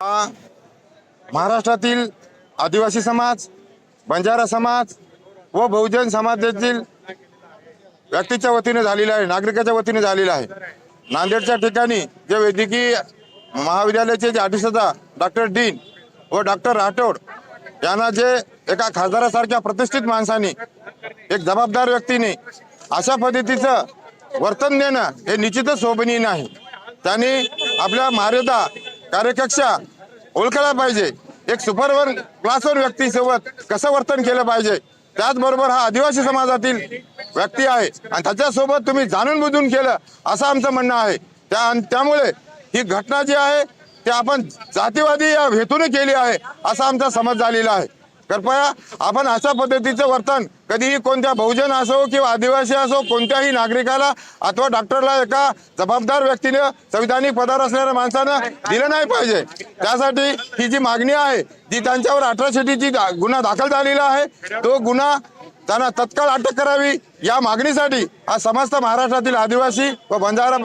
हा महाराष्ट्रातील आदिवासी समाज बंजारा समाज व बहुजन समाजातील व्यक्तीच्या वतीने झालेला आहे नागरिकाच्या वतीने झालेला आहे. नांदेडच्या ठिकाणी जे वैद्यकीय महाविद्यालयाचे जे अधिष्ठता डॉक्टर डीन व डॉक्टर राठोड यांना जे एका खासदारासारख्या प्रतिष्ठित माणसाने एक जबाबदार व्यक्तीने अशा पद्धतीचं वर्तन देणं हे निश्चितच शोभनीय नाही. त्यांनी आपल्या मर्यादा कार्यकक्षा ओळखायला पाहिजे. एक सुपरवर क्लासवर व्यक्तीसोबत कसं वर्तन केलं पाहिजे? त्याचबरोबर हा आदिवासी समाजातील व्यक्ती आहे. आणि त्याच्यासोबत तुम्ही जाणून बुजून केलं असं आमचं म्हणणं आहे. त्या त्यामुळे ही घटना जी आहे ती आपण जातीवादी या हेतूने केली आहे असा आमचा समज झालेला आहे. कृपया आपण अशा पद्धतीचं वर्तन कधीही कोणत्या बहुजन असो किंवा आदिवासी असो कोणत्याही नागरिकाला अथवा डॉक्टरला एका जबाबदार व्यक्तीने संविधानिक पदावर असणाऱ्या माणसानं दिलं नाही पाहिजे. त्यासाठी ही जी मागणी आहे जी त्यांच्यावर अट्रॉसिटीची गुन्हा दाखल झालेला आहे. तो गुन्हा त्यांना तत्काळ अटक करावी या मागणीसाठी हा समस्त महाराष्ट्रातील आदिवासी व बंजारा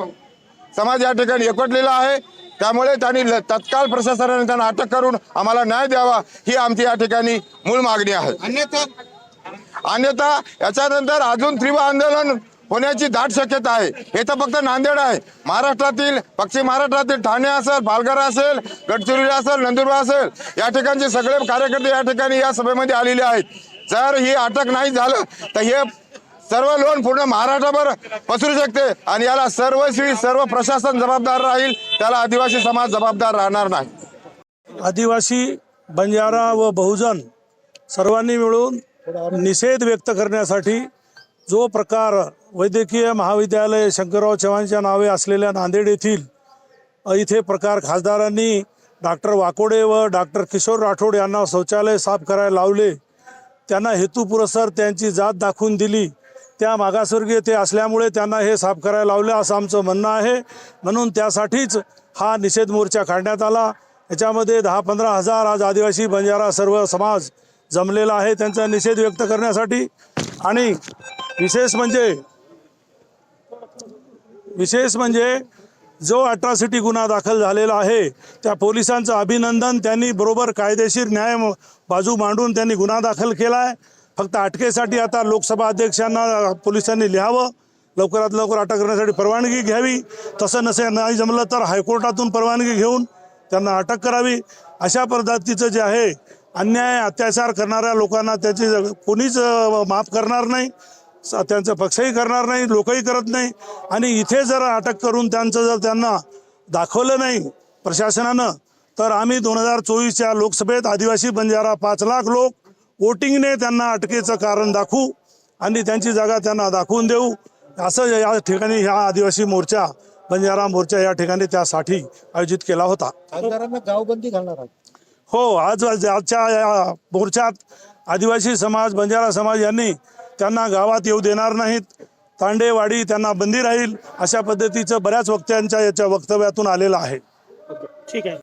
समाज या ठिकाणी एकवटलेला आहे. त्यामुळे त्यांनी तत्काळ प्रशासनाने त्यांना अटक करून आम्हाला न्याय द्यावा ही आमची या ठिकाणी मूळ मागणी आहे. अन्यथा? अन्यथा याच्यानंतर अजून तीव्र आंदोलन होण्याची दाट शक्यता आहे. हे तर फक्त नांदेड आहे. महाराष्ट्रातील पश्चिम महाराष्ट्रातील ठाणे असेल पालघर असेल गडचिरोली असेल नंदुरबार असेल या ठिकाणचे सगळे कार्यकर्ते या ठिकाणी या सभेमध्ये आलेले आहेत. जर ही अटक नाही झालं तर हे सर्व लोन पूर्ण महाराष्ट्राभर पसरू शकते. आणि याला सर्वस्वी सर्व प्रशासन जबाबदार राहील त्याला आदिवासी समाज जबाबदार राहणार नाही. आदिवासी बंजारा व बहुजन सर्वांनी मिळून निषेध व्यक्त करण्यासाठी जो प्रकार वैद्यकीय महाविद्यालय शंकरराव चव्हाणच्या नावे असलेल्या नांदेड येथील इथे प्रकार खासदारांनी डॉक्टर वाकोडे व डॉक्टर किशोर राठोड यांना शौचालय साफ करायला लावले. त्यांना हेतुपुरस्सर त्यांची जात दाखवून दिली. त्या मागासवर्गीय ते असल्यामुळे त्यांना हे साफ करायला लावलं असं आमचं म्हणणं आहे. म्हणून त्यासाठीच हा निषेध मोर्चा काढण्यात आला. याच्यामध्ये दहा पंधरा हजार आज आदिवासी बंजारा सर्व समाज जमलेला आहे त्यांचा निषेध व्यक्त करण्यासाठी. आणि विशेष म्हणजे विशेष म्हणजे जो अट्रॉसिटी गुन्हा दाखल झालेला आहे त्या पोलिसांचं अभिनंदन त्यांनी बरोबर कायदेशीर न्याय बाजू मांडून त्यांनी गुन्हा दाखल केला आहे फक्त अटकेसाठी आता लोकसभा अध्यक्षांना पोलिसांनी लिहावं. लवकरात लवकर अटक करण्यासाठी परवानगी घ्यावी. तसं नसेल नाही जमलं तर हायकोर्टातून परवानगी घेऊन त्यांना अटक करावी. अशा पद्धतीचं जे आहे अन्याय अत्याचार करणाऱ्या लोकांना त्याची कोणीच माफ करणार नाही. स- पक्षही करणार नाही लोकही करत नाही. आणि इथे जर अटक करून त्यांचं जर त्यांना दाखवलं नाही प्रशासनानं तर आम्ही दोन हजार चोवीसच्या लोकसभेत आदिवासी बंजारा पाच लाख लोक वोटिंगने त्यांना अटकेचं कारण दाखवू आणि त्यांची जागा त्यांना दाखवून देऊ. असं या ठिकाणी ह्या आदिवासी मोर्चा बंजारा मोर्चा या ठिकाणी त्यासाठी आयोजित केला होता. गावबंदी घालणार हो आज आज- आजच्या या मोर्चात आदिवासी समाज बंजारा समाज यांनी त्यांना गावात येऊ देणार नाहीत. तांडेवाडी त्यांना बंदी राहील अशा पद्धतीचं बऱ्याच वक्त्यांच्या याच्या वक्तव्यातून आलेलं आहे. ठीक आहे.